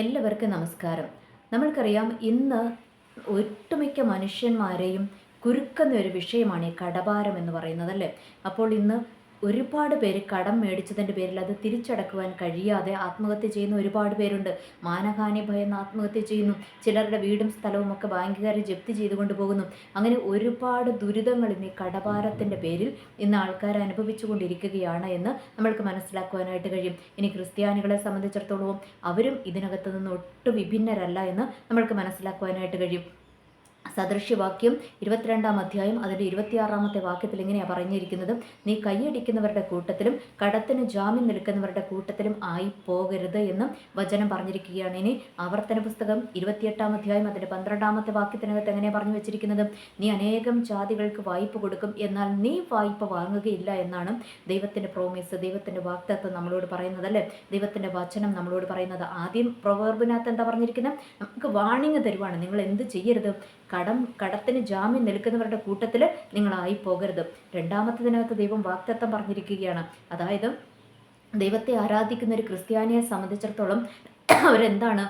എല്ലാവർക്കും നമസ്കാരം. നമ്മൾക്കറിയാം ഇന്ന് ഒട്ടുമിക്ക മനുഷ്യന്മാരെയും കുരുക്കുന്ന ഒരു വിഷയമാണ് ഈ കടഭാരം എന്ന് പറയുന്നത് അല്ലേ? അപ്പോൾ ഇന്ന് ഒരുപാട് പേര് കടം മേടിച്ചതിന്റെ പേരിൽ അത് തിരിച്ചടക്കുവാൻ കഴിയാതെ ആത്മഹത്യ ചെയ്യുന്ന ഒരുപാട് പേരുണ്ട്. മാനഹാനി ഭയന്ന് ആത്മഹത്യ ചെയ്യുന്നു. ചിലരുടെ വീടും സ്ഥലവും ഒക്കെ ബാങ്കുകാർ ജപ്തി ചെയ്തുകൊണ്ട് പോകുന്നു. അങ്ങനെ ഒരുപാട് ദുരിതങ്ങൾ ഇന്ന് ഈ കടഭാരത്തിന്റെ പേരിൽ ഇന്ന് ആൾക്കാർ അനുഭവിച്ചു കൊണ്ടിരിക്കുകയാണ് എന്ന് നമ്മൾക്ക് മനസ്സിലാക്കുവാനായിട്ട് കഴിയും. ഇനി ക്രിസ്ത്യാനികളെ സംബന്ധിച്ചിടത്തോളവും അവരും ഇതിനകത്ത് നിന്ന് ഒട്ടും വിഭിന്നരല്ല എന്ന് നമ്മൾക്ക് മനസ്സിലാക്കുവാനായിട്ട് കഴിയും. സദൃശ്യവാക്യം ഇരുപത്തിരണ്ടാം അധ്യായം അതിന്റെ ഇരുപത്തിയാറാമത്തെ വാക്യത്തിൽ ഇങ്ങനെയാണ് പറഞ്ഞിരിക്കുന്നത്. നീ കൈയടിക്കുന്നവരുടെ കൂട്ടത്തിലും കടത്തിന് ജാമ്യം നിൽക്കുന്നവരുടെ കൂട്ടത്തിലും ആയി പോകരുത് എന്നും വചനം പറഞ്ഞിരിക്കുകയാണ്. ഇനി ആവർത്തന പുസ്തകം ഇരുപത്തിയെട്ടാം അധ്യായം അതിന്റെ പന്ത്രണ്ടാമത്തെ വാക്യത്തിനകത്ത് എങ്ങനെയാണ് പറഞ്ഞു വെച്ചിരിക്കുന്നത്? നീ അനേകം ജാതികൾക്ക് വായ്പ കൊടുക്കും എന്നാൽ നീ വായ്പ വാങ്ങുകയില്ല എന്നാണ് ദൈവത്തിന്റെ പ്രോമിസ് ദൈവത്തിന്റെ വാക്തത്വം നമ്മളോട് പറയുന്നത് അല്ലേ? ദൈവത്തിന്റെ വചനം നമ്മളോട് പറയുന്നത്. ആദ്യം പ്രൊവേർബിനകത്ത് എന്താ പറഞ്ഞിരിക്കുന്നത്? നമുക്ക് വാണിങ് തരുവാണ്. നിങ്ങൾ എന്ത് ചെയ്യരുത്? കടം കടത്തിന് ജാമ്യം നിൽക്കുന്നവരുടെ കൂട്ടത്തിൽ നിങ്ങളായി പോകരുത്. രണ്ടാമത്തതിനകത്ത് ദൈവം വാക്തത്വം പറഞ്ഞിരിക്കുകയാണ്. അതായത് ദൈവത്തെ ആരാധിക്കുന്ന ഒരു ക്രിസ്ത്യാനിയെ സംബന്ധിച്ചിടത്തോളം അവരെന്താണ്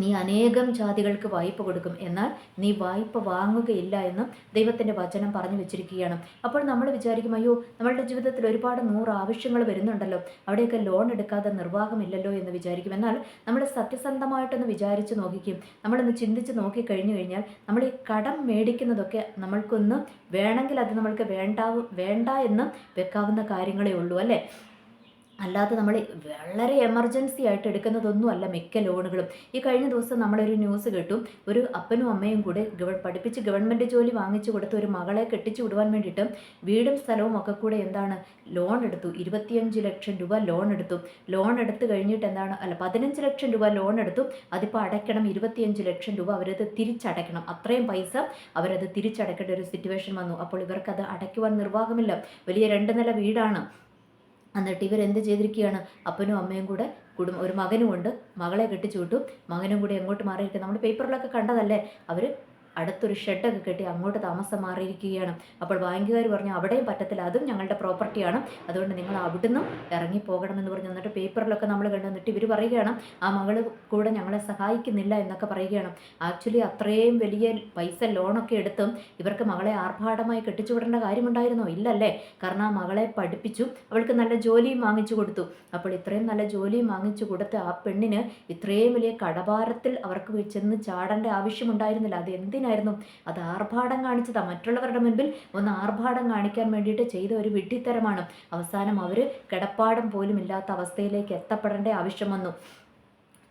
നീ അനേകം ജാതികൾക്ക് വായ്പ കൊടുക്കും. എന്നാൽ നീ വായ്പ വാങ്ങുകയില്ല എന്നും ദൈവത്തിന്റെ വചനം പറഞ്ഞു വെച്ചിരിക്കുകയാണ്. അപ്പോൾ നമ്മൾ വിചാരിക്കും അയ്യോ നമ്മളുടെ ജീവിതത്തിൽ ഒരുപാട് നൂറ് ആവശ്യങ്ങൾ വരുന്നുണ്ടല്ലോ. അവിടെയൊക്കെ ലോൺ എടുക്കാതെ നിർവാഹമില്ലല്ലോ എന്ന് വിചാരിക്കും. എന്നാൽ നമ്മൾ സത്യസന്ധമായിട്ടൊന്ന് വിചാരിച്ച് നോക്കിക്കും. നമ്മളൊന്ന് ചിന്തിച്ച് നോക്കി കഴിഞ്ഞു കഴിഞ്ഞാൽ നമ്മൾ ഈ കടം മേടിക്കുന്നതൊക്കെ നമ്മൾക്കൊന്ന് വേണമെങ്കിൽ അത് നമ്മൾക്ക് വേണ്ടാവും വേണ്ട എന്ന് വെക്കാവുന്ന കാര്യങ്ങളേ ഉള്ളൂ അല്ലേ? അല്ലാതെ നമ്മൾ വളരെ എമർജൻസി ആയിട്ട് എടുക്കുന്നതൊന്നും അല്ല മിക്ക ലോണുകളും. ഈ കഴിഞ്ഞ ദിവസം നമ്മളൊരു ന്യൂസ് കേട്ടു. ഒരു അപ്പനും അമ്മയും കൂടെ ഗവ പഠിപ്പിച്ച് ഗവൺമെന്റ് ജോലി വാങ്ങിച്ചു കൊടുത്ത ഒരു മകളെ കെട്ടിച്ചു വിടുവാൻ വേണ്ടിയിട്ട് വീടും സ്ഥലവും ഒക്കെ കൂടെ എന്താണ് ലോൺ എടുത്തു. ഇരുപത്തിയഞ്ച് ലക്ഷം രൂപ ലോൺ എടുത്തു. ലോൺ എടുത്തു കഴിഞ്ഞിട്ട് എന്താണ് അല്ല പതിനഞ്ച് ലക്ഷം രൂപ ലോൺ എടുത്തു. അതിപ്പോൾ അടയ്ക്കണം. ഇരുപത്തിയഞ്ച് ലക്ഷം രൂപ അവരത് തിരിച്ചടയ്ക്കണം. അത്രയും പൈസ അവരത് തിരിച്ചടയ്ക്കേണ്ട ഒരു സിറ്റുവേഷൻ വന്നു. അപ്പോൾ ഇവർക്കത് അടയ്ക്കുവാൻ നിർവാഹമില്ല. വലിയ രണ്ട് നില വീടാണ്. എന്നിട്ട് ഇവരെന്ത് ചെയ്തിരിക്കുകയാണ്? അപ്പനും അമ്മയും കൂടെ കുടുംബം ഒരു മകനുമുണ്ട്. മകളെ കെട്ടിച്ചു വിട്ടു മകനും കൂടി എങ്ങോട്ട് മാറിയിരിക്കുക നമ്മൾ പേപ്പറിലൊക്കെ കണ്ടതല്ലേ? അവർ അടുത്തൊരു ഷെഡൊക്കെ കെട്ടി അങ്ങോട്ട് താമസം മാറിയിരിക്കുകയാണ്. അപ്പോൾ ബാങ്കുകാർ പറഞ്ഞു അവിടെയും പറ്റത്തില്ല. അതും ഞങ്ങളുടെ പ്രോപ്പർട്ടിയാണ് അതുകൊണ്ട് നിങ്ങൾ അവിടുന്ന് പോകണമെന്ന് പറഞ്ഞു. എന്നിട്ട് പേപ്പറിലൊക്കെ നമ്മൾ കണ്ടു. എന്നിട്ട് ഇവർ പറയുകയാണ് ആ മകൾ കൂടെ ഞങ്ങളെ സഹായിക്കുന്നില്ല എന്നൊക്കെ പറയുകയാണ്. ആക്ച്വലി അത്രയും വലിയ പൈസ ലോണൊക്കെ എടുത്തും ഇവർക്ക് മകളെ ആർഭാടമായി കെട്ടിച്ചു വിടേണ്ട കാര്യമുണ്ടായിരുന്നോ? ഇല്ലല്ലേ. കാരണം ആ മകളെ പഠിപ്പിച്ചു. അവൾക്ക് നല്ല ജോലിയും വാങ്ങിച്ചു കൊടുത്തു. അപ്പോൾ ഇത്രയും നല്ല ജോലിയും വാങ്ങിച്ചു കൊടുത്ത് ആ പെണ്ണിന് ഇത്രയും വലിയ കടഭാരത്തിൽ അവർക്ക് ചെന്ന് ചാടേണ്ട ആവശ്യമുണ്ടായിരുന്നില്ല. അത് എന്തിനായിരുന്നു അത് ആർഭാടം കാണിച്ചതാ. മറ്റുള്ളവരുടെ മുൻപിൽ ഒന്ന് ആർഭാടം കാണിക്കാൻ വേണ്ടിയിട്ട് ചെയ്ത ഒരു വിഡ്ഢിത്തരമാണ്. അവസാനം അവർ കിടപ്പാടം പോലും ഇല്ലാത്ത അവസ്ഥയിലേക്ക് എത്തപ്പെടേണ്ട ആവശ്യം വന്നു.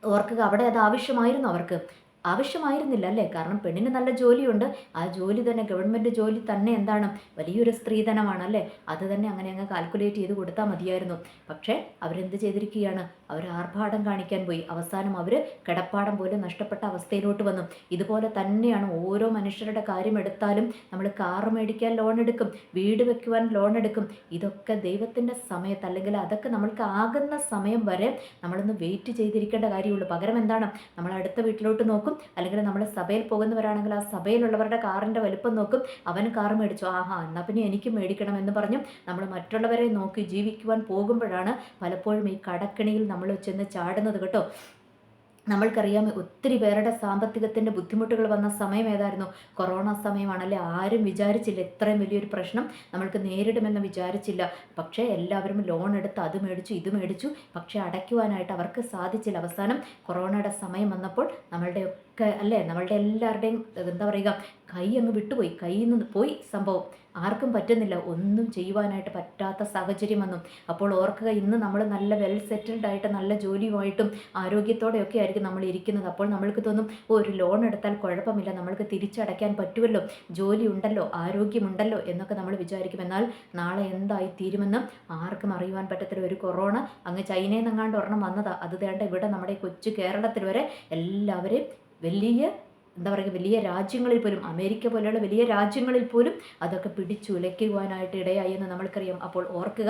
ഓർക്കുക അവിടെ അത് ആവശ്യമായിരുന്നു അവർക്ക്. ആവശ്യമായിരുന്നില്ല അല്ലേ? കാരണം പെണ്ണിന് നല്ല ജോലിയുണ്ട്. ആ ജോലി തന്നെ ഗവൺമെന്റ് ജോലി തന്നെ എന്താണ്? വലിയൊരു സ്ത്രീധനമാണ് അല്ലേ? അത് തന്നെ അങ്ങനെ അങ്ങ് കാൽക്കുലേറ്റ് ചെയ്ത് കൊടുത്താൽ മതിയായിരുന്നു. പക്ഷേ അവരെന്ത് ചെയ്തിരിക്കുകയാണ്? അവർ ആർഭാടം കാണിക്കാൻ പോയി. അവസാനം അവർ കിടപ്പാടം പോലെ നഷ്ടപ്പെട്ട അവസ്ഥയിലോട്ട് വന്നു. ഇതുപോലെ തന്നെയാണ് ഓരോ മനുഷ്യരുടെ കാര്യം എടുത്താലും നമ്മൾ കാർ മേടിക്കാൻ ലോൺ എടുക്കും വീട് വെക്കുവാൻ ലോൺ എടുക്കും. ഇതൊക്കെ ദൈവത്തിന്റെ സമയത്ത് അല്ലെങ്കിൽ അതൊക്കെ നമ്മൾക്ക് ആകുന്ന സമയം വരെ നമ്മളൊന്ന് വെയിറ്റ് ചെയ്തിരിക്കേണ്ട കാര്യമുള്ളൂ. പകരം എന്താണ്? നമ്മൾ അടുത്ത വീട്ടിലോട്ട് നോക്കും. അല്ലെങ്കിൽ നമ്മൾ സഭയിൽ പോകുന്നവരാണെങ്കിൽ ആ സഭയിലുള്ളവരുടെ കാറിന്റെ വലുപ്പം നോക്കും. അവൻ കാർ മേടിച്ചു. ആഹാ എന്നാൽ പിന്നെ എനിക്ക് മേടിക്കണം എന്ന് പറഞ്ഞു നമ്മൾ മറ്റുള്ളവരെ നോക്കി ജീവിക്കുവാൻ പോകുമ്പോഴാണ് പലപ്പോഴും ഈ കടക്കിണിയിൽ നമ്മൾ ചെന്ന് ചാടുന്നത് കേട്ടോ. നമ്മൾക്കറിയാം ഒത്തിരി പേരുടെ സാമ്പത്തികത്തിന്റെ ബുദ്ധിമുട്ടുകൾ വന്ന സമയം ഏതായിരുന്നു? കൊറോണ സമയമാണല്ലേ? ആരും വിചാരിച്ചില്ല ഇത്രയും വലിയൊരു പ്രശ്നം നമ്മൾക്ക് നേരിടുമെന്ന് വിചാരിച്ചില്ല. പക്ഷേ എല്ലാവരും ലോൺ എടുത്ത് അത് മേടിച്ചു ഇത് മേടിച്ചു. പക്ഷേ അടയ്ക്കുവാനായിട്ട് അവർക്ക് സാധിച്ചില്ല. അവസാനം കൊറോണയുടെ സമയം വന്നപ്പോൾ നമ്മളുടെ അല്ലേ? നമ്മളുടെ എല്ലാവരുടെയും എന്താ പറയുക കൈ അങ്ങ് വിട്ടുപോയി. കയ്യിൽ നിന്ന് പോയി സംഭവം. ആർക്കും പറ്റുന്നില്ല. ഒന്നും ചെയ്യുവാനായിട്ട് പറ്റാത്ത സാഹചര്യം വന്നു അപ്പോൾ ഓർക്കുക ഇന്ന് നമ്മൾ നല്ല വെൽ സെറ്റിൽഡ് ആയിട്ട് നല്ല ജോലിയുമായിട്ടും ആരോഗ്യത്തോടെയൊക്കെ ആയിരിക്കും നമ്മൾ ഇരിക്കുന്നത്. അപ്പോൾ നമ്മൾക്ക് തോന്നും ഒരു ലോൺ എടുത്താൽ കുഴപ്പമില്ല. നമ്മൾക്ക് തിരിച്ചടയ്ക്കാൻ പറ്റുമല്ലോ ജോലി ഉണ്ടല്ലോ. ആരോഗ്യമുണ്ടല്ലോ. എന്നൊക്കെ നമ്മൾ വിചാരിക്കും. എന്നാൽ നാളെ എന്തായി തീരുമെന്ന് ആർക്കും അറിയുവാൻ പറ്റത്തില്ല. ഒരു കൊറോണ അങ്ങ് ചൈനയിൽ നിന്നെങ്ങാണ്ട് ഒരെണ്ണം വന്നതാണ് അത് വേണ്ട ഇവിടെ നമ്മുടെ കൊച്ചു കേരളത്തിൽ വരെ എല്ലാവരെയും വലിയ എന്താ പറയുക വലിയ രാജ്യങ്ങളിൽ പോലും അമേരിക്ക പോലെയുള്ള വലിയ രാജ്യങ്ങളിൽ പോലും അതൊക്കെ പിടിച്ചുലയ്ക്കുവാനായിട്ട് ഇടയായി എന്ന് നമ്മൾക്കറിയാം. അപ്പോൾ ഓർക്കുക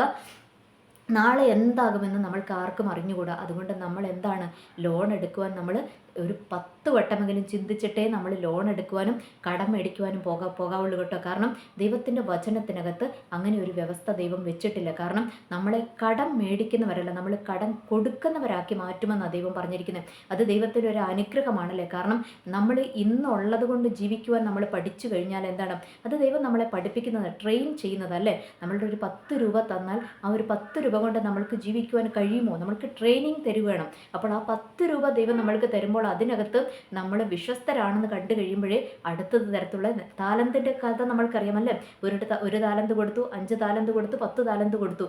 നാളെ എന്താകുമെന്ന് നമ്മൾക്ക് ആർക്കും അറിഞ്ഞുകൂടാ. അതുകൊണ്ട് നമ്മൾ എന്താണ് ലോൺ എടുക്കുവാൻ നമ്മൾ ഒരു പത്ത് വട്ടമെങ്കിലും ചിന്തിച്ചിട്ടേ നമ്മൾ ലോൺ എടുക്കുവാനും കടം മേടിക്കുവാനും പോകാ പോകാവുള്ളൂ കേട്ടോ. കാരണം ദൈവത്തിന്റെ വചനത്തിനകത്ത് അങ്ങനെ ഒരു വ്യവസ്ഥ ദൈവം വെച്ചിട്ടില്ല. കാരണം നമ്മളെ കടം മേടിക്കുന്നവരല്ല നമ്മൾ കടം കൊടുക്കുന്നവരാക്കി മാറ്റുമെന്നാണ് ദൈവം പറഞ്ഞിരിക്കുന്നത്. അത് ദൈവത്തിന്റെ ഒരു അനുഗ്രഹമാണല്ലേ? കാരണം നമ്മൾ ഇന്നുള്ളത് കൊണ്ട് ജീവിക്കുവാൻ നമ്മൾ പഠിച്ചു കഴിഞ്ഞാൽ എന്താണ്? അത് ദൈവം നമ്മളെ പഠിപ്പിക്കുന്നത് ട്രെയിൻ ചെയ്യുന്നതല്ലേ? നമ്മളുടെ ഒരു പത്ത് രൂപ തന്നാൽ ആ ഒരു പത്ത് രൂപ കൊണ്ട് നമ്മൾക്ക് ജീവിക്കുവാൻ കഴിയുമോ? നമ്മൾക്ക് ട്രെയിനിങ് തരുവേണം അപ്പോൾ ആ പത്ത് രൂപ ദൈവം നമ്മൾക്ക് തരുമ്പോൾ അതിനകത്ത് നമ്മൾ വിശ്വസ്തരാണെന്ന് കണ്ടു കഴിയുമ്പോഴേ അടുത്തത് തരത്തിലുള്ള താലന്തിന്റെ കഥ നമ്മൾക്കറിയാമല്ലേ ഒരു ഒരു താലന്ത് കൊടുത്തു അഞ്ച് താലന്ത് കൊടുത്തു പത്ത് താലന്ത് കൊടുത്തു.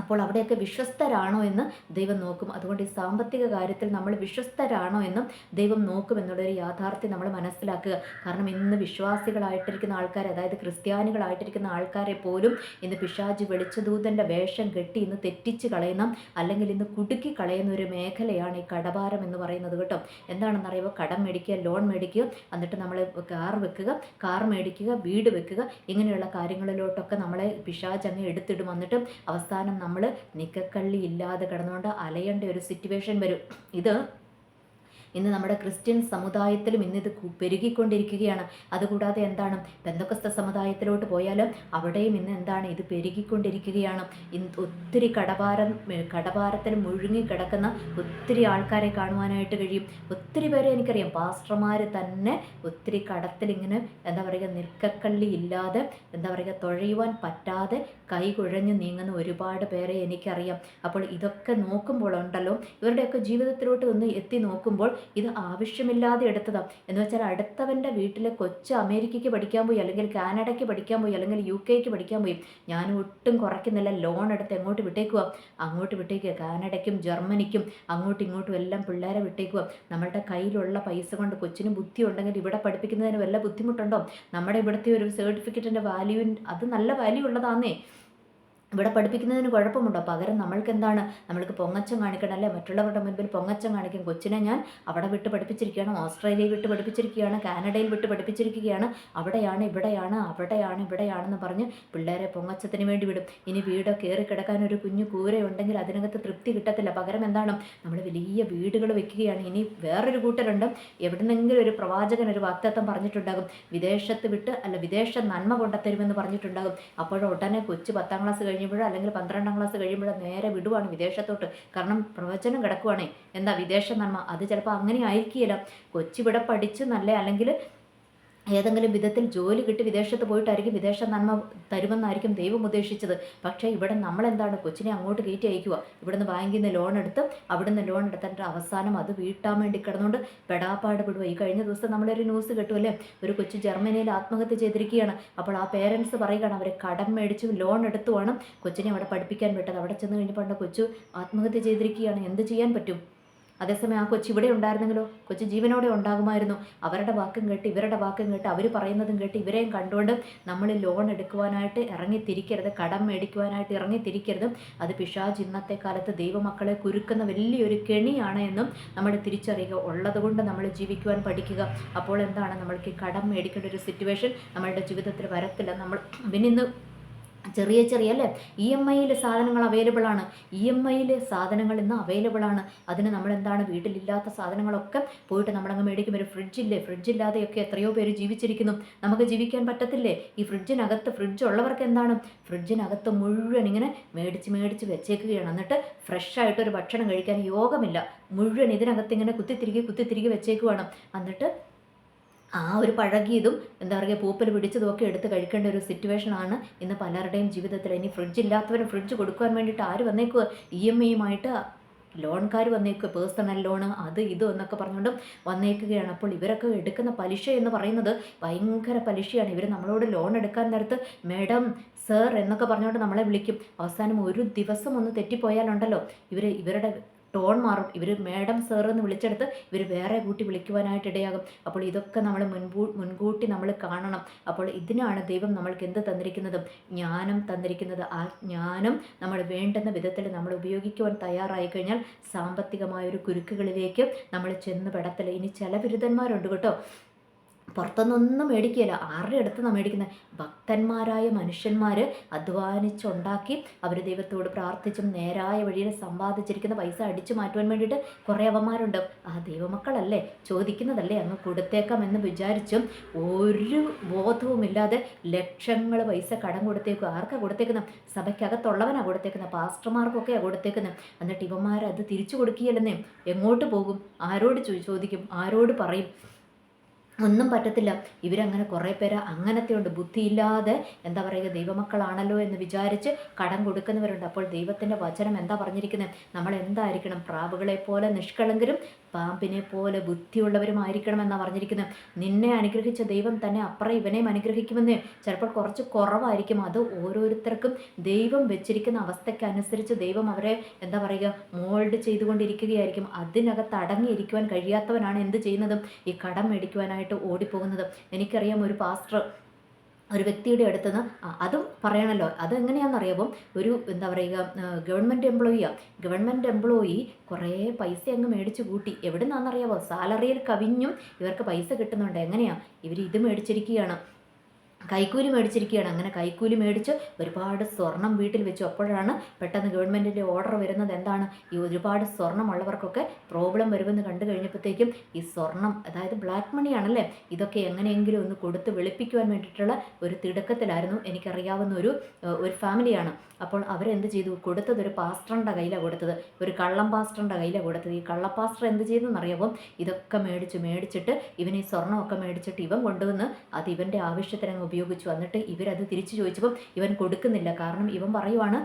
അപ്പോൾ അവിടെയൊക്കെ വിശ്വസ്തരാണോ എന്ന് ദൈവം നോക്കും. അതുകൊണ്ട് ഈ സാമ്പത്തിക കാര്യത്തിൽ നമ്മൾ വിശ്വസ്തരാണോ എന്നും ദൈവം നോക്കും എന്നുള്ളൊരു യാഥാർത്ഥ്യം നമ്മൾ മനസ്സിലാക്കുക. കാരണം ഇന്ന് വിശ്വാസികളായിട്ടിരിക്കുന്ന ആൾക്കാർ അതായത് ക്രിസ്ത്യാനികളായിട്ടിരിക്കുന്ന ആൾക്കാരെ പോലും ഇന്ന് പിശാജ് വെളിച്ചദൂതന്റെ വേഷം കെട്ടി ഇന്ന് തെറ്റിച്ച് കളയുന്ന അല്ലെങ്കിൽ ഇന്ന് കുടുക്കി കളയുന്ന ഒരു മേഖലയാണ് ഈ കടഭാരം എന്ന് പറയുന്നത് കേട്ടോ. എന്താണെന്നറിയുമ്പോൾ കടം മേടിക്കുക ലോൺ മേടിക്കുക എന്നിട്ട് നമ്മൾ കാർ വെക്കുക കാർ മേടിക്കുക വീട് വെക്കുക ഇങ്ങനെയുള്ള കാര്യങ്ങളിലോട്ടൊക്കെ നമ്മളെ പിശാജ് അങ്ങ് എടുത്തിടും. വന്നിട്ട് അവസാനം നമ്മൾ നിക്കക്കള്ളി ഇല്ലാതെ കിടന്നുകൊണ്ട് അലയേണ്ട ഒരു സിറ്റുവേഷൻ വരും. ഇത് ഇന്ന് നമ്മുടെ ക്രിസ്ത്യൻ സമുദായത്തിലും ഇന്നിത് പെരുകിക്കൊണ്ടിരിക്കുകയാണ്. അതുകൂടാതെ എന്താണ്? ബന്ധക്കസ്ഥ സമുദായത്തിലോട്ട് പോയാലും അവിടെയും ഇന്ന് എന്താണ്? ഇത് പെരുകിക്കൊണ്ടിരിക്കുകയാണ്. ഒത്തിരി കടഭാരം കടഭാരത്തിൽ മുഴുങ്ങി കിടക്കുന്ന ഒത്തിരി ആൾക്കാരെ കാണുവാനായിട്ട് കഴിയും. ഒത്തിരി പേരെ എനിക്കറിയാം. പാസ്റ്റർമാർ തന്നെ ഒത്തിരി കടത്തിൽ ഇങ്ങനെ എന്താ പറയുക നിൽക്കക്കള്ളി ഇല്ലാതെ എന്താ പറയുക തുഴയുവാൻ പറ്റാതെ കൈ കുഴഞ്ഞു നീങ്ങുന്ന ഒരുപാട് പേരെ എനിക്കറിയാം. അപ്പോൾ ഇതൊക്കെ നോക്കുമ്പോൾ ഉണ്ടല്ലോ ഇവരുടെയൊക്കെ ജീവിതത്തിലോട്ട് ഒന്ന് എത്തി നോക്കുമ്പോൾ ഇത് ആവശ്യമില്ലാതെ എടുത്തതാണ് എന്ന് വെച്ചാൽ അടുത്തവന്റെ വീട്ടിലെ കൊച്ച് അമേരിക്കയ്ക്ക് പഠിക്കാൻ പോയി അല്ലെങ്കിൽ കാനഡയ്ക്ക് പഠിക്കാൻ പോയി അല്ലെങ്കിൽ യു കെക്ക് പഠിക്കാൻ പോയി. ഞാൻ ഒട്ടും കുറയ്ക്കുന്നില്ല. ലോൺ എടുത്ത് എങ്ങോട്ട് വിട്ടേക്കുക അങ്ങോട്ട് വിട്ടേക്കുക കാനഡയ്ക്കും ജർമ്മനിക്കും അങ്ങോട്ടും ഇങ്ങോട്ടും എല്ലാം പിള്ളേരെ വിട്ടേക്കുക നമ്മളുടെ കയ്യിലുള്ള പൈസ കൊണ്ട് കൊച്ചിന് ബുദ്ധി ഉണ്ടെങ്കിൽ ഇവിടെ പഠിപ്പിക്കുന്നതിന് വല്ല ബുദ്ധിമുട്ടുണ്ടോ? നമ്മുടെ ഇവിടുത്തെ ഒരു സർട്ടിഫിക്കറ്റിന്റെ വാല്യൂ അത് നല്ല വാല്യൂ ഉള്ളതാന്നേ. ഇവിടെ പഠിപ്പിക്കുന്നതിന് കുഴപ്പമുണ്ടോ? പകരം നമ്മൾക്ക് എന്താണ് നമ്മൾക്ക് പൊങ്ങച്ചം കാണിക്കണം അല്ലേ? മറ്റുള്ളവരുടെ മുൻപിൽ പൊങ്ങച്ചം കാണിക്കും. കൊച്ചിനെ ഞാൻ അവിടെ വിട്ട് പഠിപ്പിച്ചിരിക്കുകയാണ് ഓസ്ട്രേലിയയിൽ വിട്ട് പഠിപ്പിച്ചിരിക്കുകയാണ് കാനഡയിൽ വിട്ട് പഠിപ്പിച്ചിരിക്കുകയാണ്. അവിടെയാണ് ഇവിടെയാണ് അവിടെയാണ് ഇവിടെയാണെന്ന് പറഞ്ഞ് പിള്ളേരെ പൊങ്ങച്ചത്തിന് വേണ്ടി വിടും. ഇനി വീടോ കയറി കിടക്കാൻ ഒരു കുഞ്ഞു കൂരയുണ്ടെങ്കിൽ അതിനകത്ത് തൃപ്തി കിട്ടത്തില്ല. പകരം എന്താണ്? നമ്മൾ വലിയ വീടുകൾ വെക്കുകയാണ്. ഇനി വേറൊരു കൂട്ടരുണ്ട്. എവിടെന്നെങ്കിലും ഒരു പ്രവാചകൻ ഒരു വാക്തത്വം പറഞ്ഞിട്ടുണ്ടാകും. വിദേശത്ത് വിട്ട് അല്ല വിദേശ നന്മ കൊണ്ടത്തരുമെന്ന് പറഞ്ഞിട്ടുണ്ടാകും. അപ്പോഴുടനെ കൊച്ചു പത്താം ക്ലാസ് കഴിഞ്ഞ് കഴിയുമ്പോഴോ അല്ലെങ്കിൽ പന്ത്രണ്ടാം ക്ലാസ് കഴിയുമ്പോഴോ നേരെ വിടുവാണ് വിദേശത്തോട്ട്. കാരണം പ്രവചനം കിടക്കുവാണേ. എന്താ വിദേശ നന്മ? അത് ചിലപ്പോൾ അങ്ങനെ ആയിരിക്കില്ല കൊച്ചിവിടെ പഠിച്ച് നല്ല? അല്ലെങ്കിൽ ഏതെങ്കിലും വിധത്തിൽ ജോലി കിട്ടി വിദേശത്ത് പോയിട്ടായിരിക്കും വിദേശ നന്മ തരുമെന്നായിരിക്കും ദൈവം ഉദ്ദേശിച്ചത്. പക്ഷേ ഇവിടെ നമ്മളെന്താണ്? കൊച്ചിനെ അങ്ങോട്ട് കയറ്റി അയക്കുക. ഇവിടുന്ന് ബാങ്കിൽ നിന്ന് ലോൺ എടുത്ത് അവിടുന്ന് ലോൺ എടുത്തിട്ട് അവസാനം അത് വീട്ടാൻ വേണ്ടി കിടന്നുകൊണ്ട് പെടാപ്പാട് പെടുക ഈ കഴിഞ്ഞ ദിവസം നമ്മളൊരു ന്യൂസ് കിട്ടുമല്ലേ ഒരു കൊച്ചു ജർമ്മനിയിൽ ആത്മഹത്യ ചെയ്തിരിക്കുകയാണ്. അപ്പോൾ ആ പേരൻസ് പറയുകയാണ് അവർ കടം മേടിച്ചു ലോൺ എടുത്തു വേണം കൊച്ചിനെ അവിടെ പഠിപ്പിക്കാൻ വിട്ടത്. അവിടെ ചെന്ന് കഴിഞ്ഞപ്പോൾ കൊച്ചു ആത്മഹത്യ ചെയ്തിരിക്കുകയാണ്. എന്ത് ചെയ്യാൻ പറ്റും? അതേസമയം ആ കൊച്ചു ഇവിടെ ഉണ്ടായിരുന്നെങ്കിലോ? കൊച്ചു ജീവനോടെ ഉണ്ടാകുമായിരുന്നു. അവരുടെ വാക്കും കേട്ട് ഇവരുടെ വാക്കും കേട്ട് അവർ പറയുന്നതും കേട്ട് ഇവരെയും കണ്ടുകൊണ്ട് നമ്മൾ ലോൺ എടുക്കുവാനായിട്ട് ഇറങ്ങിത്തിരിക്കരുത് കടം മേടിക്കുവാനായിട്ട് ഇറങ്ങിത്തിരിക്കരുത്. അത് പിശാജ് ഇന്നത്തെ കാലത്ത് ദൈവമക്കളെ കുരുക്കുന്ന വലിയൊരു കെണിയാണ് എന്നും നമ്മൾ തിരിച്ചറിയുക. ഉള്ളതുകൊണ്ട് നമ്മൾ ജീവിക്കുവാൻ പഠിക്കുക. അപ്പോൾ എന്താണ് നമ്മൾക്ക് കടം മേടിക്കേണ്ട ഒരു സിറ്റുവേഷൻ നമ്മളുടെ ജീവിതത്തിൽ വരത്തില്ല. നമ്മൾ പിന്നെ ഇന്ന് ചെറിയ ചെറിയ അല്ലേ? ഇ എം ഐയിൽ സാധനങ്ങൾ അവൈലബിൾ ആണ്. ഇ എം ഐയിൽ സാധനങ്ങൾ ഇന്ന് അവൈലബിൾ ആണ്. അതിന് നമ്മൾ എന്താണ് വീട്ടിലില്ലാത്ത സാധനങ്ങളൊക്കെ പോയിട്ട് നമ്മളങ്ങ് മേടിക്കും. ഒരു ഫ്രിഡ്ജില്ലേ ഫ്രിഡ്ജില്ലാതെയൊക്കെ എത്രയോ പേര് ജീവിച്ചിരിക്കുന്നു. നമുക്ക് ജീവിക്കാൻ പറ്റത്തില്ലേ? ഈ ഫ്രിഡ്ജിനകത്ത് ഫ്രിഡ്ജ് ഉള്ളവർക്ക് എന്താണ്? ഫ്രിഡ്ജിനകത്ത് മുഴുവൻ ഇങ്ങനെ മേടിച്ച് മേടിച്ച് വെച്ചേക്കുകയാണ്. എന്നിട്ട് ഫ്രഷ് ആയിട്ട് ഒരു ഭക്ഷണം കഴിക്കാൻ യോഗമില്ല. മുഴുവൻ ഇതിനകത്ത് ഇങ്ങനെ കുത്തിത്തിരികെ കുത്തിത്തിരികെ വെച്ചേക്കുവാണ്. എന്നിട്ട് ആ ഒരു പഴകിയതും എന്താ പറയുക പൂപ്പൽ പിടിച്ചതും ഒക്കെ എടുത്ത് കഴിക്കേണ്ട ഒരു സിറ്റുവേഷനാണ് ഇന്ന് പലരുടെയും ജീവിതത്തിൽ ഇനി ഫ്രിഡ്ജ് ഇല്ലാത്തവരും ഫ്രിഡ്ജ് കൊടുക്കാൻ വേണ്ടിയിട്ട് ആര് വന്നേക്കുക ഇ എം ഐയുമായിട്ട് ലോൺകാർ വന്നേക്കുക പേഴ്സണൽ ലോൺ അത് ഇത് എന്നൊക്കെ പറഞ്ഞുകൊണ്ട് വന്നേക്കുകയാണ്. അപ്പോൾ ഇവരൊക്കെ എടുക്കുന്ന പലിശ എന്ന് പറയുന്നത് ഭയങ്കര പലിശയാണ്. ഇവർ നമ്മളോട് ലോൺ എടുക്കാൻ നേരത്ത് മേഡം സർ എന്നൊക്കെ പറഞ്ഞുകൊണ്ട് നമ്മളെ വിളിക്കും. അവസാനം ഒരു ദിവസം ഒന്ന് തെറ്റിപ്പോയാലുണ്ടല്ലോ. ഇവർ ഇവരുടെ ടോൺ മാറും. ഇവർ മാഡം സർ എന്ന് വിളിച്ചെടുത്ത് ഇവർ വേറെ കൂട്ടി വിളിക്കുവാനായിട്ട് ഇടയാകും. അപ്പോൾ ഇതൊക്കെ നമ്മൾ മുൻപൂ മുൻകൂട്ടി നമ്മൾ കാണണം. അപ്പോൾ ഇതിനാണ് ദൈവം നമ്മൾക്ക് എന്ത് തന്നിരിക്കുന്നത്? ജ്ഞാനം തന്നിരിക്കുന്നത്. ആ ജ്ഞാനം നമ്മൾ വേണ്ടുന്ന വിധത്തിൽ നമ്മൾ ഉപയോഗിക്കുവാൻ തയ്യാറായി കഴിഞ്ഞാൽ സാമ്പത്തികമായ ഒരു കുരുക്കുകളിലേക്ക് നമ്മൾ ചെന്ന് പെടത്തില്ല. ഇനി ചില ബിരുദന്മാരുണ്ട് കേട്ടോ. പുറത്തുനിന്നൊന്നും മേടിക്കുകയില്ല. ആരുടെ അടുത്തുനിന്നാണ് മേടിക്കുന്നത് ഭക്തന്മാരായ മനുഷ്യന്മാർ അധ്വാനിച്ചുണ്ടാക്കി അവർ ദൈവത്തോട് പ്രാർത്ഥിച്ചും നേരായ വഴിയിൽ സമ്പാദിച്ചിരിക്കുന്ന പൈസ അടിച്ചു മാറ്റുവാൻ വേണ്ടിയിട്ട് കുറേ അവന്മാരുണ്ട്. ആ ദൈവമക്കളല്ലേ? ചോദിക്കുന്നതല്ലേ? അങ്ങ് കൊടുത്തേക്കാം എന്ന് വിചാരിച്ചും ഒരു ബോധവുമില്ലാതെ ലക്ഷങ്ങൾ പൈസ കടം കൊടുത്തേക്കും. ആർക്കാണ് കൊടുത്തേക്കുന്നത് സഭയ്ക്കകത്തുള്ളവനാണ് കൊടുത്തേക്കുന്നത് പാസ്റ്റർമാർക്കൊക്കെയാണ് കൊടുത്തേക്കുന്നത് എന്നിട്ട് ഇവന്മാരത് തിരിച്ചു കൊടുക്കുകയല്ലെന്നേ? എങ്ങോട്ട് പോകും? ആരോട് ചോദിക്കും? ആരോട് പറയും? ഒന്നും പറ്റത്തില്ല. ഇവരങ്ങനെ കുറേ പേര് അങ്ങനത്തെ ഉണ്ട് ബുദ്ധിയില്ലാതെ എന്താ പറയുക ദൈവമക്കളാണല്ലോ എന്ന് വിചാരിച്ച് കടം കൊടുക്കുന്നവരുണ്ട്. അപ്പോൾ ദൈവത്തിന്റെ വചനം എന്താ പറഞ്ഞിരിക്കുന്നത് നമ്മൾ എന്തായിരിക്കണം? പ്രാവുകളെ പോലെ നിഷ്കളങ്കരും പാമ്പിനെ പോലെ ബുദ്ധിയുള്ളവരുമായിരിക്കണം എന്നാണ് പറഞ്ഞിരിക്കുന്നത് നിന്നെ അനുഗ്രഹിച്ച ദൈവം തന്നെ അപ്പുറം ഇവനെയും അനുഗ്രഹിക്കുമെന്ന്. ചിലപ്പോൾ കുറച്ച് കുറവായിരിക്കും. അത് ഓരോരുത്തർക്കും ദൈവം വെച്ചിരിക്കുന്ന അവസ്ഥയ്ക്കനുസരിച്ച് ദൈവം അവരെ എന്താ പറയുക മോൾഡ് ചെയ്തുകൊണ്ടിരിക്കുകയായിരിക്കും. അതിനകത്ത് അടങ്ങിയിരിക്കുവാൻ കഴിയാത്തവനാണ് എന്ത് ചെയ്യുന്നതും? ഈ കടം ഓടിപ്പോകുന്നത്. എനിക്കറിയാം ഒരു പാസ്റ്റർ ഒരു വ്യക്തിയുടെ അടുത്ത് നിന്ന് അതും പറയണമല്ലോ അതെങ്ങനെയാണെന്നറിയാമോ ഒരു എന്താ പറയുക ഗവൺമെന്റ് എംപ്ലോയിയാണ് ഗവൺമെന്റ് എംപ്ലോയി കുറേ പൈസ അങ്ങ് മേടിച്ച് കൂട്ടി. എവിടെ നിന്നാണെന്നറിയാമോ സാലറിയിൽ കവിഞ്ഞും ഇവർക്ക് പൈസ കിട്ടുന്നുണ്ട്. എങ്ങനെയാണ് ഇവർ ഇത് മേടിച്ചിരിക്കുകയാണ്. കൈക്കൂലി മേടിച്ചിരിക്കുകയാണ്. അങ്ങനെ കൈക്കൂലി മേടിച്ച് ഒരുപാട് സ്വർണം വീട്ടിൽ വെച്ചു. അപ്പോഴാണ് പെട്ടെന്ന് ഗവൺമെന്റിന്റെ ഓർഡർ വരുന്നത് എന്താണ്? ഈ ഒരുപാട് സ്വർണമുള്ളവർക്കൊക്കെ പ്രോബ്ലം വരുമെന്ന് കണ്ടു കഴിഞ്ഞപ്പോഴത്തേക്കും ഈ സ്വർണം അതായത് ബ്ലാക്ക് മണിയാണല്ലേ ഇതൊക്കെ എങ്ങനെയെങ്കിലും ഒന്ന് കൊടുത്ത് വെളുപ്പിക്കുവാൻ വേണ്ടിയിട്ടുള്ള ഒരു തിടുക്കത്തിലായിരുന്നു എനിക്കറിയാവുന്ന ഒരു ഒരു ഫാമിലിയാണ് അപ്പോൾ അവരെന്ത് ചെയ്തു? കൊടുത്തത് ഒരു പാസ്റ്ററിന്റെ കയ്യിലാണ് കൊടുത്തത്. ഒരു കള്ളം പാസ്റ്ററിന്റെ കയ്യിലാണ് കൊടുത്തത്. ഈ കള്ള പാസ്റ്റർ എന്ത് ചെയ്തെന്നറിയാമോ ഇതൊക്കെ മേടിച്ച് മേടിച്ചിട്ട് ഇവൻ ഈ സ്വർണമൊക്കെ മേടിച്ചിട്ട് ഇവൻ കൊണ്ടുവന്ന് അത് ഇവന്റെ ആവശ്യത്തിനങ്ങ് ഉപയോഗിച്ചു. എന്നിട്ട് ഇവരത് തിരിച്ചു ചോദിച്ചപ്പം ഇവൻ കൊടുക്കുന്നില്ല. കാരണം ഇവൻ പറയുവാണ്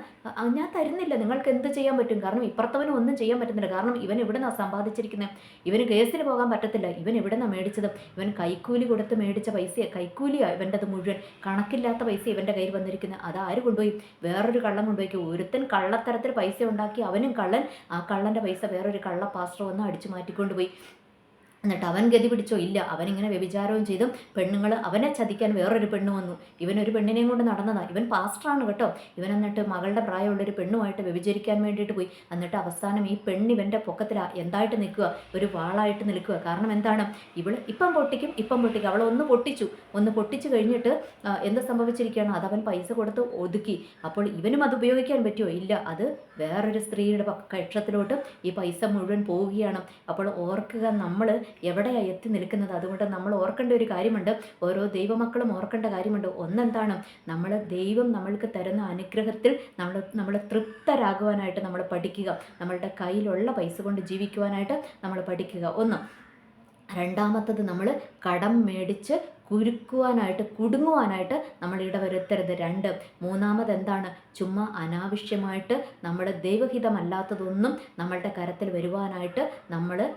ഞാൻ തരുന്നില്ല. നിങ്ങൾക്ക് എന്ത് ചെയ്യാൻ പറ്റും? കാരണം ഇപ്പുറത്തവനും ഒന്നും ചെയ്യാൻ പറ്റുന്നില്ല. കാരണം ഇവൻ എവിടെ നിന്നാണ് സമ്പാദിച്ചിരിക്കുന്നത് ഇവന് കേസിന് പോകാൻ പറ്റത്തില്ല. ഇവൻ എവിടെ നിന്നാണ് മേടിച്ചത്? ഇവൻ കൈക്കൂലി കൊടുത്ത് മേടിച്ച പൈസ കൈക്കൂലിയാണ് ഇവന്റെത് മുഴുവൻ. കണക്കില്ലാത്ത പൈസ ഇവന്റെ കയ്യിൽ വന്നിരിക്കുന്നത് അത് ആര് കൊണ്ടുപോയി? വേറൊരു കള്ളം കൊണ്ടുപോയി. ഒരുത്തൻ കള്ളത്തരത്തിൽ പൈസ ഉണ്ടാക്കി അവനും കള്ളൻ. ആ കള്ളന്റെ പൈസ വേറൊരു കള്ള വന്ന് അടിച്ചു മാറ്റിക്കൊണ്ടുപോയി എന്നിട്ട് അവൻ ഗതി പിടിച്ചോ? ഇല്ല. അവനിങ്ങനെ വ്യഭിചാരവും ചെയ്തും. പെണ്ണുങ്ങൾ അവനെ ചതിക്കാൻ വേറൊരു പെണ്ണ് വന്നു. ഇവനൊരു പെണ്ണിനെയും കൊണ്ട് നടന്നതാണ് ഇവൻ പാസ്റ്ററാണ് കേട്ടോ. ഇവൻ എന്നിട്ട് മകളുടെ പ്രായമുള്ളൊരു പെണ്ണുമായിട്ട് വ്യഭിചരിക്കാൻ വേണ്ടിയിട്ട് പോയി. എന്നിട്ട് അവസാനം ഈ പെണ്ണ് ഇവന്റെ പൊക്കത്തിൽ എന്തായിട്ട് നിൽക്കുക? ഒരു വാളായിട്ട് നിൽക്കുക. കാരണം എന്താണ്? ഇവൾ ഇപ്പം പൊട്ടിക്കും ഇപ്പം പൊട്ടിക്കും. അവൾ ഒന്ന് പൊട്ടിച്ചു. ഒന്ന് പൊട്ടിച്ചു കഴിഞ്ഞിട്ട് എന്ത് സംഭവിച്ചിരിക്കുകയാണ്? അവൻ പൈസ കൊടുത്ത് ഒതുക്കി. അപ്പോൾ ഇവനും അത് ഉപയോഗിക്കാൻ പറ്റുമോ? ഇല്ല. അത് വേറൊരു സ്ത്രീയുടെ കക്ഷത്തിലോട്ട് ഈ പൈസ മുഴുവൻ പോവുകയാണ്. അപ്പോൾ ഓർക്കുക നമ്മൾ എവിടെയാണ് എത്തി നിൽക്കുന്നത്? അതുകൊണ്ട് നമ്മൾ ഓർക്കേണ്ട ഒരു കാര്യമുണ്ട്. ഓരോ ദൈവമക്കളും ഓർക്കേണ്ട കാര്യമുണ്ട്. ഒന്നെന്താണ്? നമ്മൾ ദൈവം നമ്മൾക്ക് തരുന്ന അനുഗ്രഹത്തിൽ നമ്മൾ നമ്മൾ തൃപ്തരാകുവാനായിട്ട് നമ്മൾ പഠിക്കുക. നമ്മളുടെ കയ്യിലുള്ള പൈസ കൊണ്ട് ജീവിക്കുവാനായിട്ട് നമ്മൾ പഠിക്കുക. ഒന്ന്. രണ്ടാമത്തത് നമ്മൾ കടം മേടിച്ച് കുരുക്കുവാനായിട്ട് കുടുങ്ങുവാനായിട്ട് നമ്മൾ ഇടവരുത്തരുത്. രണ്ട്. മൂന്നാമത് എന്താണ്? ചുമ്മാ അനാവശ്യമായിട്ട് നമ്മൾ ദൈവഹിതമല്ലാത്തതൊന്നും നമ്മളുടെ കരത്തിൽ വരുവാനായിട്ട് നമ്മൾ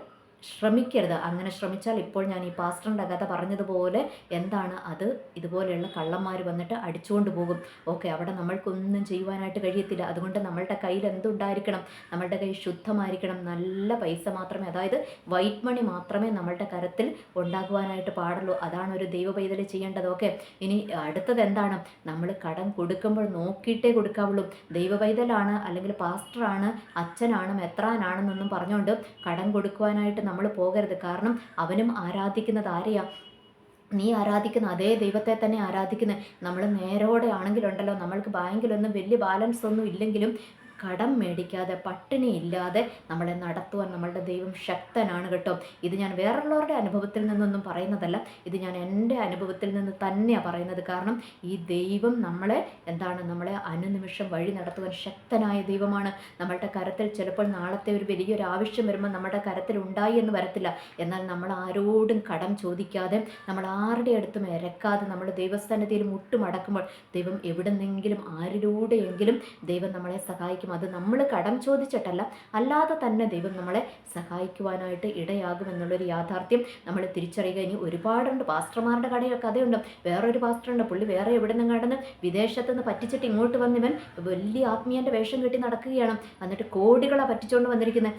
ശ്രമിക്കരുത്. അങ്ങനെ ശ്രമിച്ചാൽ ഇപ്പോൾ ഞാൻ ഈ പാസ്റ്ററിന്റെ കഥ പറഞ്ഞതുപോലെ എന്താണ് അത്? ഇതുപോലെയുള്ള കള്ളന്മാർ വന്നിട്ട് അടിച്ചുകൊണ്ട് പോകും. ഓക്കെ അവിടെ നമ്മൾക്കൊന്നും ചെയ്യുവാനായിട്ട് കഴിയത്തില്ല. അതുകൊണ്ട് നമ്മളുടെ കയ്യിൽ എന്തുണ്ടായിരിക്കണം? നമ്മളുടെ കൈ ശുദ്ധമായിരിക്കണം. നല്ല പൈസ മാത്രമേ അതായത് വൈറ്റ് മണി മാത്രമേ നമ്മളുടെ കരത്തിൽ ഉണ്ടാകുവാനായിട്ട് പാടുള്ളൂ. അതാണ് ഒരു ദൈവ പൈതൽ ചെയ്യേണ്ടത്. ഓക്കെ ഇനി അടുത്തത് എന്താണ്? നമ്മൾ കടം കൊടുക്കുമ്പോൾ നോക്കിയിട്ടേ കൊടുക്കാവുള്ളൂ. ദൈവ പൈതലാണ് അല്ലെങ്കിൽ പാസ്റ്ററാണ് അച്ഛനാണ് മെത്രാനാണെന്നൊന്നും പറഞ്ഞുകൊണ്ട് കടം കൊടുക്കുവാനായിട്ട് നമ്മൾ പോകരുത്. കാരണം അവനും ആരാധിക്കുന്നത് ആരെയാ? നീ ആരാധിക്കുന്ന അതേ ദൈവത്തെ തന്നെ ആരാധിക്കുന്നത്. നമ്മൾ നേരോടെ ആണെങ്കിലുണ്ടല്ലോ. നമ്മൾക്ക് ബാങ്കിലൊന്നും വലിയ ബാലൻസ് ഒന്നും ഇല്ലെങ്കിലും കടം മേടിക്കാതെ പട്ടിണി ഇല്ലാതെ നമ്മളെ നടത്തുവാൻ നമ്മളുടെ ദൈവം ശക്തനാണ് കേട്ടോ. ഇത് ഞാൻ വേറുള്ളവരുടെ അനുഭവത്തിൽ നിന്നൊന്നും പറയുന്നതല്ല. ഇത് ഞാൻ എന്റെ അനുഭവത്തിൽ നിന്ന് തന്നെയാണ് പറയുന്നത്. കാരണം ഈ ദൈവം നമ്മളെ എന്താണ് നമ്മളെ അനുനിമിഷം വഴി നടത്തുവാൻ ശക്തനായ ദൈവമാണ്. നമ്മളുടെ കരത്തിൽ ചിലപ്പോൾ നാളത്തെ ഒരു വലിയൊരു ആവശ്യം വരുമ്പോൾ നമ്മുടെ കരത്തിൽ ഉണ്ടായി എന്ന് വരത്തില്ല. എന്നാൽ നമ്മൾ ആരോടും കടം ചോദിക്കാതെ നമ്മൾ ആരുടെ അടുത്തും ഇരക്കാതെ നമ്മൾ ദൈവസ്ഥാനത്തിൽ മുട്ടുമടക്കുമ്പോൾ ദൈവം എവിടെ നിന്നെങ്കിലും ആരിലൂടെയെങ്കിലും ദൈവം നമ്മളെ സഹായിക്കും അത് നമ്മൾ കടം ചോദിച്ചിട്ടല്ല അല്ലാതെ തന്നെ ദൈവം നമ്മളെ സഹായിക്കുവാനായിട്ട് ഇടയാകുമെന്നുള്ളൊരു യാഥാർത്ഥ്യം നമ്മൾ തിരിച്ചറിയുക. ഇനി ഒരുപാടുണ്ട്. പാസ്റ്റർമാരുടെ കടയിൽ കഥയുണ്ട്. വേറൊരു പാസ്റ്ററുണ്ട്. പുള്ളി വേറെ എവിടെ നിന്ന് കടന്ന് വിദേശത്ത് നിന്ന് പറ്റിച്ചിട്ട് ഇങ്ങോട്ട് വന്നിവൻ വലിയ ആത്മീയന്റെ വേഷം കെട്ടി നടക്കുകയാണ്. എന്നിട്ട് കോടികളാണ് പറ്റിച്ചുകൊണ്ട് വന്നിരിക്കുന്നത്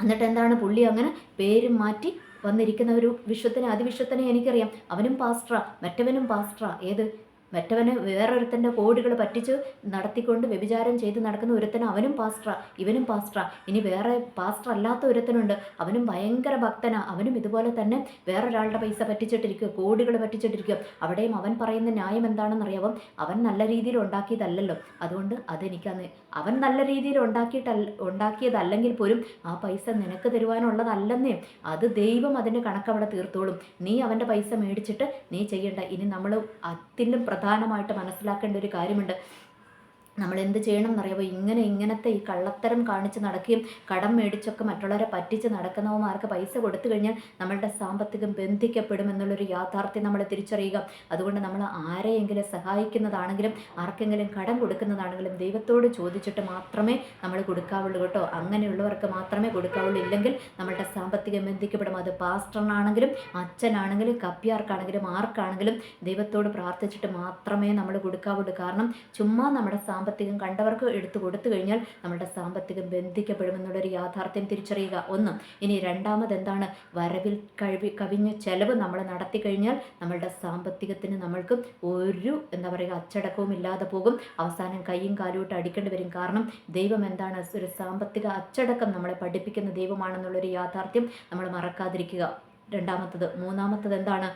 എന്നിട്ട് എന്താണ് പുള്ളി അങ്ങനെ പേരും മാറ്റി വന്നിരിക്കുന്ന ഒരു വിശ്വത്തിനെ അതിവിശ്വത്തിനെ എനിക്കറിയാം. അവനും പാസ്റ്ററ. മറ്റവനും പാസ്റ്ററ. ഏത്? മറ്റവന് വേറൊരുത്തന്റെ കോടികൾ പറ്റിച്ച് നടത്തിക്കൊണ്ട് വ്യഭിചാരം ചെയ്ത് നടക്കുന്ന ഒരുത്തന് അവനും പാസ്റ്ററാ ഇവനും പാസ്റ്ററാ. ഇനി വേറെ പാസ്റ്റർ അല്ലാത്ത ഒരുത്തനുണ്ട്. അവനും ഭയങ്കര ഭക്തനാ. അവനും ഇതുപോലെ തന്നെ വേറൊരാളുടെ പൈസ പറ്റിച്ചിട്ടിരിക്കുക കോടികൾ പറ്റിച്ചിട്ടിരിക്കുക അവിടെയും അവൻ പറയുന്ന ന്യായം എന്താണെന്ന് അറിയാവും അവൻ നല്ല രീതിയിൽ ഉണ്ടാക്കിയതല്ലല്ലോ. അതുകൊണ്ട് അതെനിക്കന്ന് അവൻ നല്ല രീതിയിൽ ഉണ്ടാക്കിയിട്ടല്ല ഉണ്ടാക്കിയതല്ലെങ്കിൽ പോലും ആ പൈസ നിനക്ക് തരുവാനുള്ളതല്ലെന്നേ. അത് ദൈവം അതിന്റെ കണക്കവിടെ തീർത്തോളും. നീ അവന്റെ പൈസ മേടിച്ചിട്ട് നീ ചെയ്യേണ്ട. ഇനി നമ്മൾ അതിലും പ്രധാനമായിട്ട് മനസ്സിലാക്കേണ്ട ഒരു കാര്യമുണ്ട്. നമ്മൾ എന്ത് ചെയ്യണം എന്നറിയാമോ ഇങ്ങനെ ഇങ്ങനത്തെ ഈ കള്ളത്തരം കാണിച്ച് നടക്കുകയും കടം മേടിച്ചൊക്കെ മറ്റുള്ളവരെ പറ്റിച്ച് നടക്കുന്നവന്മാർക്ക് പൈസ കൊടുത്തു കഴിഞ്ഞാൽ നമ്മളുടെ സാമ്പത്തികം ബന്ധിക്കപ്പെടും എന്നുള്ളൊരു യാഥാർത്ഥ്യം നമ്മൾ തിരിച്ചറിയുക. അതുകൊണ്ട് നമ്മൾ ആരെയെങ്കിലും സഹായിക്കുന്നതാണെങ്കിലും ആർക്കെങ്കിലും കടം കൊടുക്കുന്നതാണെങ്കിലും ദൈവത്തോട് ചോദിച്ചിട്ട് മാത്രമേ നമ്മൾ കൊടുക്കാവുള്ളൂ കേട്ടോ. അങ്ങനെയുള്ളവർക്ക് മാത്രമേ കൊടുക്കാവുള്ളൂ. ഇല്ലെങ്കിൽ നമ്മളുടെ സാമ്പത്തികം ബന്ധിക്കപ്പെടും. അത് പാസ്റ്ററിനാണെങ്കിലും അച്ഛനാണെങ്കിലും കപ്പ്യാർക്കാണെങ്കിലും ആർക്കാണെങ്കിലും ദൈവത്തോട് പ്രാർത്ഥിച്ചിട്ട് മാത്രമേ നമ്മൾ കൊടുക്കാവുള്ളൂ. കാരണം ചുമ്മാ നമ്മുടെ കണ്ടവർക്ക് എടുത്തു കൊടുത്തു കഴിഞ്ഞാൽ നമ്മുടെ സാമ്പത്തികം ബന്ധിക്കപ്പെടുമെന്നുള്ളൊരു യാഥാർത്ഥ്യം തിരിച്ചറിയുക. ഒന്ന് ഇനി രണ്ടാമത് എന്താണ്? വരവിൽ കഴിവി കവിഞ്ഞ ചെലവ് നമ്മൾ നടത്തി കഴിഞ്ഞാൽ നമ്മളുടെ സാമ്പത്തികത്തിന് നമ്മൾക്ക് ഒരു എന്താ പറയുക അച്ചടക്കവും ഇല്ലാതെ പോകും. അവസാനം കൈയും കാലുമിട്ട് അടിക്കേണ്ടി വരും. കാരണം ദൈവം എന്താണ്? ഒരു സാമ്പത്തിക അച്ചടക്കം നമ്മളെ പഠിപ്പിക്കുന്ന ദൈവമാണെന്നുള്ളൊരു യാഥാർത്ഥ്യം നമ്മൾ മറക്കാതിരിക്കുക. രണ്ടാമത്തത് മൂന്നാമത്തത് എന്താണ്?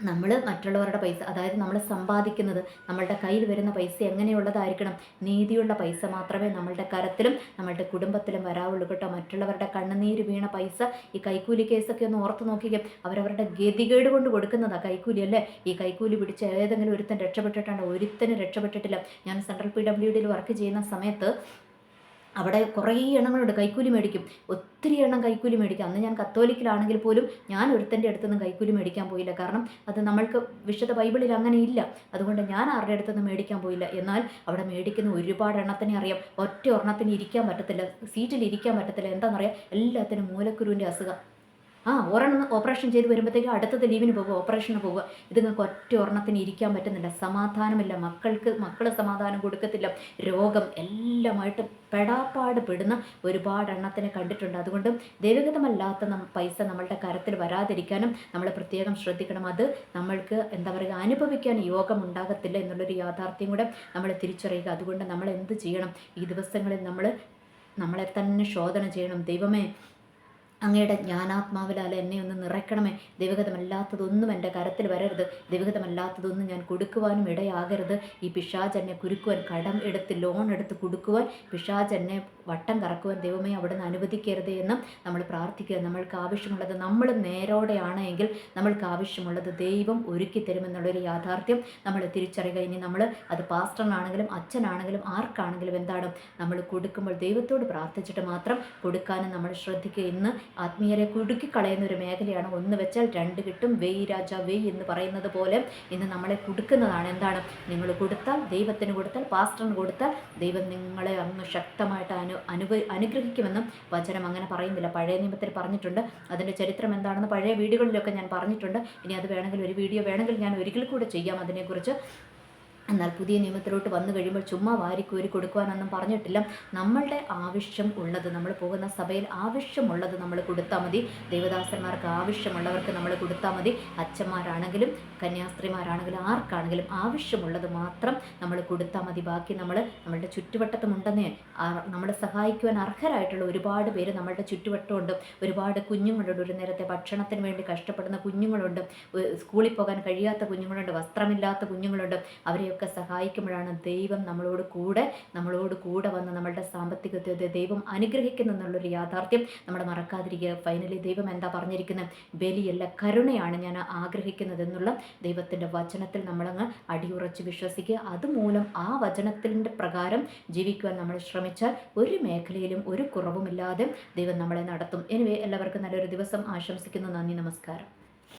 നമ്മൾ മറ്റുള്ളവരുടെ പൈസ അതായത് നമ്മൾ സമ്പാദിക്കുന്നത് നമ്മളുടെ കയ്യിൽ വരുന്ന പൈസ എങ്ങനെയുള്ളതായിരിക്കണം? നീതിയുള്ള പൈസ മാത്രമേ നമ്മളുടെ കരത്തിലും നമ്മളുടെ കുടുംബത്തിലും വരാവുള്ളൂ കേട്ടോ. മറ്റുള്ളവരുടെ കണ്ണുനീര് വീണ പൈസ ഈ കൈക്കൂലി കേസൊക്കെ ഒന്ന് ഓർത്ത് നോക്കിക്കും. അവരവരുടെ ഗതികേട് കൊണ്ട് കൊടുക്കുന്നതാണ് കൈക്കൂലി അല്ലേ? ഈ കൈക്കൂലി പിടിച്ച ഏതെങ്കിലും ഒരുത്തൻ രക്ഷപ്പെട്ടിട്ടാണ് ഒരുത്തനും രക്ഷപ്പെട്ടിട്ടില്ല. ഞാൻ സെൻട്രൽ പി ഡബ്ല്യു ഡിയിൽ വർക്ക് ചെയ്യുന്ന സമയത്ത് അവിടെ കുറേ എണ്ണങ്ങളുണ്ട്. കൈക്കൂലി മേടിക്കും. ഒത്തിരി എണ്ണം കൈക്കൂലി മേടിക്കും. അന്ന് ഞാൻ കത്തോലിക്കിലാണെങ്കിൽ പോലും ഞാൻ ഒരുത്തന്റെ അടുത്തുനിന്ന് കൈക്കൂലി മേടിക്കാൻ പോയില്ല. കാരണം അത് നമ്മൾക്ക് വിശുദ്ധ ബൈബിളിൽ അങ്ങനെ ഇല്ല. അതുകൊണ്ട് ഞാൻ ആരുടെ അടുത്തുനിന്ന് മേടിക്കാൻ പോയില്ല. എന്നാൽ അവിടെ മേടിക്കുന്ന ഒരുപാട് എണ്ണത്തിനെ അറിയാം. ഒറ്റ ഒരെണ്ണത്തിന് ഇരിക്കാൻ പറ്റത്തില്ല. സീറ്റിൽ ഇരിക്കാൻ പറ്റത്തില്ല. എന്താണെന്നറിയാം? എല്ലാത്തിനും മൂലക്കുരുവിന്റെ അസുഖം. ആ ഒരെണ്ണം ഓപ്പറേഷൻ ചെയ്ത് വരുമ്പോഴത്തേക്കും അടുത്തത് ലീവിന് പോകുക ഓപ്പറേഷന് പോകുക ഇതുങ്ങൾക്ക് ഒറ്റ ഒരെണ്ണത്തിന് ഇരിക്കാൻ പറ്റുന്നില്ല. സമാധാനമില്ല. മക്കൾക്ക് മക്കൾ സമാധാനം കൊടുക്കത്തില്ല. രോഗം എല്ലാമായിട്ട് പെടാപ്പാട് പെടുന്ന ഒരുപാട് എണ്ണത്തിനെ കണ്ടിട്ടുണ്ട്. അതുകൊണ്ട് ദൈവഗതമല്ലാത്ത പൈസ നമ്മളുടെ കരത്തിൽ വരാതിരിക്കാനും നമ്മൾ പ്രത്യേകം ശ്രദ്ധിക്കണം. അത് നമ്മൾക്ക് എന്താ പറയുക അനുഭവിക്കാൻ യോഗം ഉണ്ടാകത്തില്ല എന്നുള്ളൊരു യാഥാർത്ഥ്യം കൂടെ നമ്മൾ തിരിച്ചറിയുക. അതുകൊണ്ട് നമ്മൾ എന്ത് ചെയ്യണം? ഈ ദിവസങ്ങളിൽ നമ്മൾ നമ്മളെ തന്നെ ശോധന ചെയ്യണം. ദൈവമേ അങ്ങയുടെ ജ്ഞാനാത്മാവിലാൽ എന്നെ ഒന്ന് നിറയ്ക്കണമേ. ദൈവഗതമല്ലാത്തതൊന്നും എന്റെ കരത്തിൽ വരരുത്. ദൈവഗതമല്ലാത്തതൊന്നും ഞാൻ കൊടുക്കുവാനും ഇടയാകരുത്. ഈ പിശാജ് എന്നെ കുരുക്കുവാൻ കടം എടുത്ത് ലോൺ എടുത്ത് കൊടുക്കുവാൻ പിശാജ് എന്നെ വട്ടം കറക്കുവാൻ ദൈവമേ അവിടുന്ന് അനുവദിക്കരുത് എന്നും നമ്മൾ പ്രാർത്ഥിക്കുക. നമ്മൾക്ക് ആവശ്യമുള്ളത് നമ്മൾ നേരോടെയാണ് എങ്കിൽ നമ്മൾക്ക് ആവശ്യമുള്ളത് ദൈവം ഒരുക്കി തരുമെന്നുള്ളൊരു യാഥാർത്ഥ്യം നമ്മൾ തിരിച്ചറിയുക. ഇനി നമ്മൾ അത് പാസ്റ്ററിനാണെങ്കിലും അച്ഛനാണെങ്കിലും ആർക്കാണെങ്കിലും എന്താണ്? നമ്മൾ കൊടുക്കുമ്പോൾ ദൈവത്തോട് പ്രാർത്ഥിച്ചിട്ട് മാത്രം കൊടുക്കാനും നമ്മൾ ശ്രദ്ധിക്കുക. ഇന്ന് ആത്മീയരെ കുടുക്കിക്കളയുന്ന ഒരു മേഖലയാണ് ഒന്ന് വെച്ചാൽ രണ്ട് കിട്ടും. വെയ് രാജ വെയ് എന്ന് പറയുന്നത് പോലെ ഇന്ന് നമ്മളെ കൊടുക്കുന്നതാണ്. എന്താണ്? നിങ്ങൾ കൊടുത്താൽ ദൈവത്തിന് കൊടുത്താൽ പാസ്റ്ററിന് കൊടുത്താൽ ദൈവം നിങ്ങളെ അങ്ങ് ശക്തമായിട്ട് അനു അനുഭ അനുഗ്രഹിക്കുമെന്നും വചനം അങ്ങനെ പറയുന്നില്ല. പഴയ നിയമത്തിൽ പറഞ്ഞിട്ടുണ്ട്. അതിന്റെ ചരിത്രം എന്താണെന്ന് പഴയ വീടുകളിലൊക്കെ ഞാൻ പറഞ്ഞിട്ടുണ്ട്. ഇനി അത് വേണമെങ്കിൽ ഒരു വീഡിയോ വേണമെങ്കിൽ ഞാൻ ഒരിക്കൽ കൂടെ ചെയ്യാം അതിനെക്കുറിച്ച്. എന്നാൽ പുതിയ നിയമത്തിലോട്ട് വന്നു കഴിയുമ്പോൾ ചുമ്മാ വാരിക്കോരി കൊടുക്കുവാനൊന്നും പറഞ്ഞിട്ടില്ല. നമ്മളുടെ ആവശ്യം ഉള്ളത് നമ്മൾ പോകുന്ന സഭയിൽ ആവശ്യമുള്ളത് നമ്മൾ കൊടുത്താൽ മതി. ദേവദാസന്മാർക്ക് ആവശ്യമുള്ളവർക്ക് നമ്മൾ കൊടുത്താൽ മതി. അച്ഛന്മാരാണെങ്കിലും കന്യാസ്ത്രീമാരാണെങ്കിലും ആർക്കാണെങ്കിലും ആവശ്യമുള്ളത് മാത്രം നമ്മൾ കൊടുത്താൽ മതി. ബാക്കി നമ്മൾ നമ്മളുടെ ചുറ്റുവട്ടത്തുമുണ്ടെന്ന് നമ്മളെ സഹായിക്കുവാൻ അർഹരായിട്ടുള്ള ഒരുപാട് പേര് നമ്മളുടെ ചുറ്റുവട്ടമുണ്ട്. ഒരുപാട് കുഞ്ഞുങ്ങളുണ്ട്. ഒരു നേരത്തെ ഭക്ഷണത്തിന് വേണ്ടി കഷ്ടപ്പെടുന്ന കുഞ്ഞുങ്ങളുണ്ട്. സ്കൂളിൽ പോകാൻ കഴിയാത്ത കുഞ്ഞുങ്ങളുണ്ട്. വസ്ത്രമില്ലാത്ത കുഞ്ഞുങ്ങളുണ്ട്. അവരെ അവരെയൊക്കെ സഹായിക്കുമ്പോഴാണ് ദൈവം നമ്മളോട് കൂടെ നമ്മളോട് കൂടെ വന്ന് നമ്മളുടെ സാമ്പത്തികത്തെ ദൈവം അനുഗ്രഹിക്കുന്നു എന്നുള്ളൊരു യാഥാർത്ഥ്യം നമ്മൾ മറക്കാതിരിക്കുക. ഫൈനലി ദൈവം എന്താ പറഞ്ഞിരിക്കുന്നത് ബലിയല്ല കരുണയാണ് ഞാൻ ആഗ്രഹിക്കുന്നത് എന്നുള്ള ദൈവത്തിന്റെ വചനത്തിൽ നമ്മളങ്ങ് അടിയുറച്ച് വിശ്വസിക്കുക. അതുമൂലം ആ വചനത്തിന്റെ പ്രകാരം ജീവിക്കുവാൻ നമ്മൾ ശ്രമിച്ചാൽ ഒരു മേഖലയിലും ഒരു കുറവുമില്ലാതെ ദൈവം നമ്മളെ നടത്തും. എനിവേ എല്ലാവർക്കും നല്ലൊരു ദിവസം. ആശംസിക്കുന്നു. നന്ദി നമസ്കാരം.